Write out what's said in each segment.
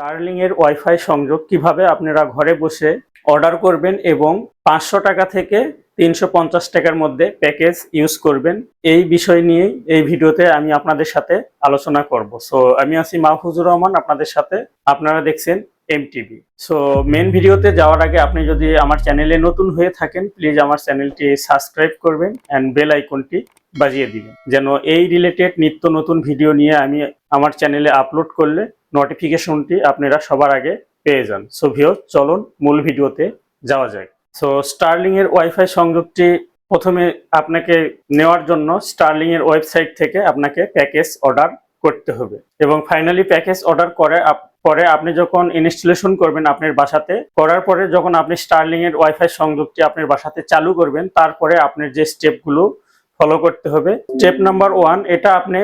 Starling এর wifi সংযোগ কীভাবে আপনারা ঘরে বসে অর্ডার করবেন এবং পাঁচশো টাকা থেকে তিনশো পঞ্চাশ টাকার মধ্যে প্যাকেজ ইউজ করবেন? এই বিষয় নিয়েই এই ভিডিওতে আমি আপনাদের সাথে আলোচনা করব। সো আমি আছি মাহফুজুর রহমান, আপনাদের সাথে আপনারা দেখছেন এমটিভি সো মেন ভিডিওতে যাওয়ার আগে আপনি যদি আমার চ্যানেলে নতুন হয়ে থাকেন প্লিজ আমার চ্যানেলটি সাবস্ক্রাইব করবেন অ্যান্ড বেল আইকনটি বাজিয়ে দিবেন। যেন এই রিলেটেড নিত্য নতুন ভিডিও নিয়ে আমি আমার চ্যানেলে আপলোড করলে নোটিফিকেশনটি আপনারা সবার আগে পেয়ে যান। সো ভিও চলুন মূল ভিডিওতে যাওয়া যায় সো স্টারলিং এর ওয়াইফাই সংযোগটি প্রথমে আপনাকে নেওয়ার জন্য স্টারলিং এর ওয়েবসাইট থেকে আপনাকে প্যাকেজ অর্ডার করতে হবে। এবং ফাইনালি প্যাকেজ অর্ডার করে পরে আপনি যখন ইনস্টলেশন করবেন আপনার বাসাতে, করার পরে যখন আপনি স্টারলিং এর ওয়াইফাই সংযোগটি আপনার বাসাতে চালু করবেন, তারপরে আপনার যে স্টেপগুলো ফলো করতে হবে। স্টেপ নাম্বার ওয়ান এটা আপনি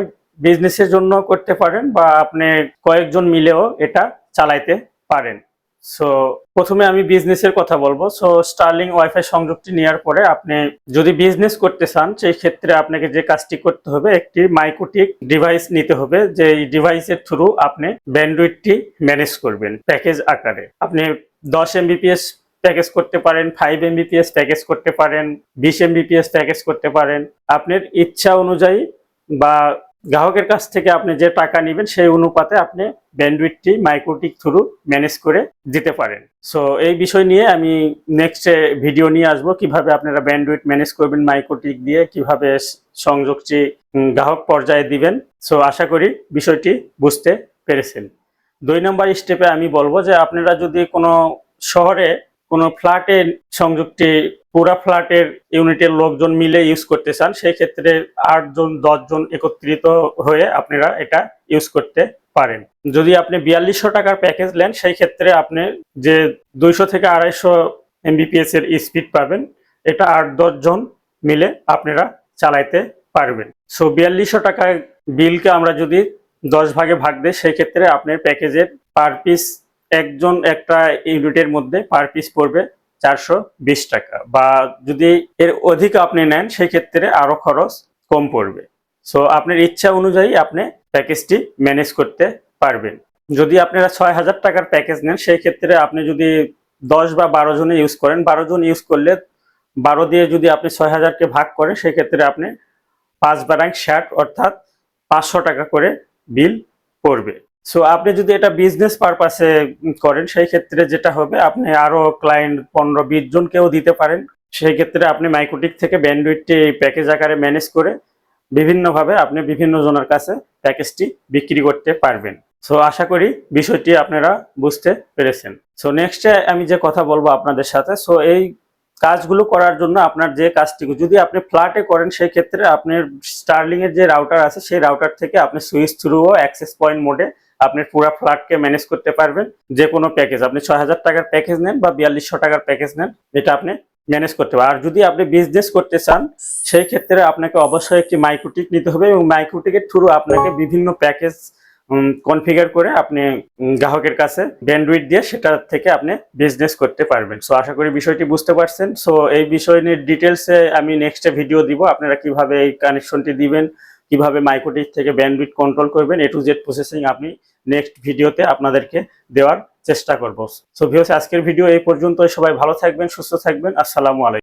বিজনেসের জন্য করতে পারেন বা আপনি কয়েকজন মিলেও এটা চালাইতে পারেন। সো প্রথমে আমি বিজনেসের কথা বলব। সো স্টারলিং ওয়াইফাই সংযোগটি নেওয়ার পরে আপনি যদি বিজনেস করতে চান, সেই ক্ষেত্রে আপনাকে যে কাজটি করতে হবে, একটি মাইক্রোটিক ডিভাইস নিতে হবে, যে ডিভাইসের থ্রু আপনি ব্যান্ডউইথটি ম্যানেজ করবেন প্যাকেজ আকারে। আপনি দশ এমবিপিএস প্যাকেজ করতে পারেন ফাইভ এমবিপিএস প্যাকেজ করতে পারেন, বিশ এমবিপিএস প্যাকেজ করতে পারেন। আপনার ইচ্ছা অনুযায়ী বা গ্রাহকের কাছ থেকে আপনি যে টাকা নেবেন, সেই অনুপাতে আপনি ব্যান্ডউইথটি মাইক্রোটিক থ্রু ম্যানেজ করে দিতে পারেন। সো এই বিষয় নিয়ে আমি নেক্সট ভিডিও নিয়ে আসব, কীভাবে আপনারা ব্যান্ডউইথ ম্যানেজ করবেন মাইক্রোটিক দিয়ে কীভাবে সংযোগটি গ্রাহক পর্যায়ে দিবেন। সো আশা করি বিষয়টি বুঝতে পেরেছেন। দুই নম্বর স্টেপে আমি বলব যে, আপনারা যদি কোনো শহরে কোনো ফ্ল্যাটে সংযুক্তি পুরা ফ্ল্যাটের ইউনিটের লোকজন মিলে ইউজ করতে চান, সেই ক্ষেত্রে আটজন, দশজন একত্রিত হয়ে আপনারা এটা ইউজ করতে পারেন। যদি আপনি বিয়াল্লিশশো টাকার প্যাকেজ নেন, সেই ক্ষেত্রে আপনি যে দুইশো থেকে আড়াইশো এমবিপিএস এর স্পিড পাবেন, এটা আট, দশজন মিলে আপনারা চালাইতে পারবেন। সো বিয়াল্লিশশো টাকার বিলকে আমরা যদি দশ ভাগে ভাগ দিই, সেই ক্ষেত্রে আপনার প্যাকেজের পার পিস একজন একটা ইউনিটের মধ্যে পার পিস পড়বে চারশো বিশ টাকা বা যদি এর অধিক আপনি নেন সেই ক্ষেত্রে আরও খরচ কম পড়বে। সো আপনার ইচ্ছা অনুযায়ী আপনি প্যাকেজটি ম্যানেজ করতে পারবেন। যদি আপনারা ছয় হাজার টাকার প্যাকেজ নেন সেই ক্ষেত্রে আপনি যদি দশ বা বারো জনে ইউজ করেন, বারো জন ইউজ করলে বারো দিয়ে যদি আপনি ছয় হাজারকে ভাগ করেন সেই ক্ষেত্রে আপনি পাঁচ বারাং ষাট, অর্থাৎ পাঁচশো টাকা করে বিল পড়বে। সো আপনি যদি এটা বিজনেস পারপাসে করেন, সেই ক্ষেত্রে যেটা হবে, আপনি আরও ক্লায়েন্ট পনেরো বিশ জনকেও দিতে পারেন। সেই ক্ষেত্রে আপনি মাইক্রোটিক থেকে ব্যান্ডউইথটি প্যাকেজ আকারে ম্যানেজ করে বিভিন্নভাবে আপনি বিভিন্ন জনের কাছে প্যাকেজটি বিক্রি করতে পারবেন। সো আশা করি বিষয়টি আপনারা বুঝতে পেরেছেন। সো নেক্সটে আমি যে কথা বলব আপনাদের সাথে সো এই কাজগুলো করার জন্য আপনার যে কাজটি, যদি আপনি ফ্ল্যাটে করেন, সেই ক্ষেত্রে আপনার স্টার্লিং এর যে রাউটার আছে, সেই রাউটার থেকে আপনি সুইচ থ্রু ও অ্যাক্সেস পয়েন্ট মোডে আপনি পুরো ফ্ল্যাটকে ম্যানেজ করতে পারবেন। যে কোনো প্যাকেজ আপনি ছয় হাজার টাকার প্যাকেজ নেন বা বিয়াল্লিশশো টাকার প্যাকেজ নেন, এটা আপনি ম্যানেজ করতে পারেন আর যদি আপনি বিজনেস করতে চান, সেই ক্ষেত্রে আপনাকে অবশ্যই একটি মাইক্রোটিক নিতে হবে এবং মাইক্রোটিকের থ্রু আপনাকে বিভিন্ন প্যাকেজ কনফিগার করে আপনি গ্রাহকের কাছে ব্যান্ডউইথ দিয়ে সেটা থেকে আপনি বিজনেস করতে পারবেন। সো আশা করি বিষয়টি বুঝতে পারছেন। সো এই বিষয় নিয়ে ডিটেলসে আমি নেক্সটে ভিডিও দিব। আপনারা কীভাবে এই কানেকশনটি দিবেন কীভাবে মাইক্রোটিক থেকে ব্যান্ডউইথ কন্ট্রোল করবেন এ টু জেড প্রসেসিং আপনি নেক্সট ভিডিওতে আপনাদেরকে দেওয়ার চেষ্টা করব। সো ভিউস আজকের ভিডিও এই পর্যন্ত সবাই ভালো থাকবেন, সুস্থ থাকবেন। আসসালামু আলাইকুম।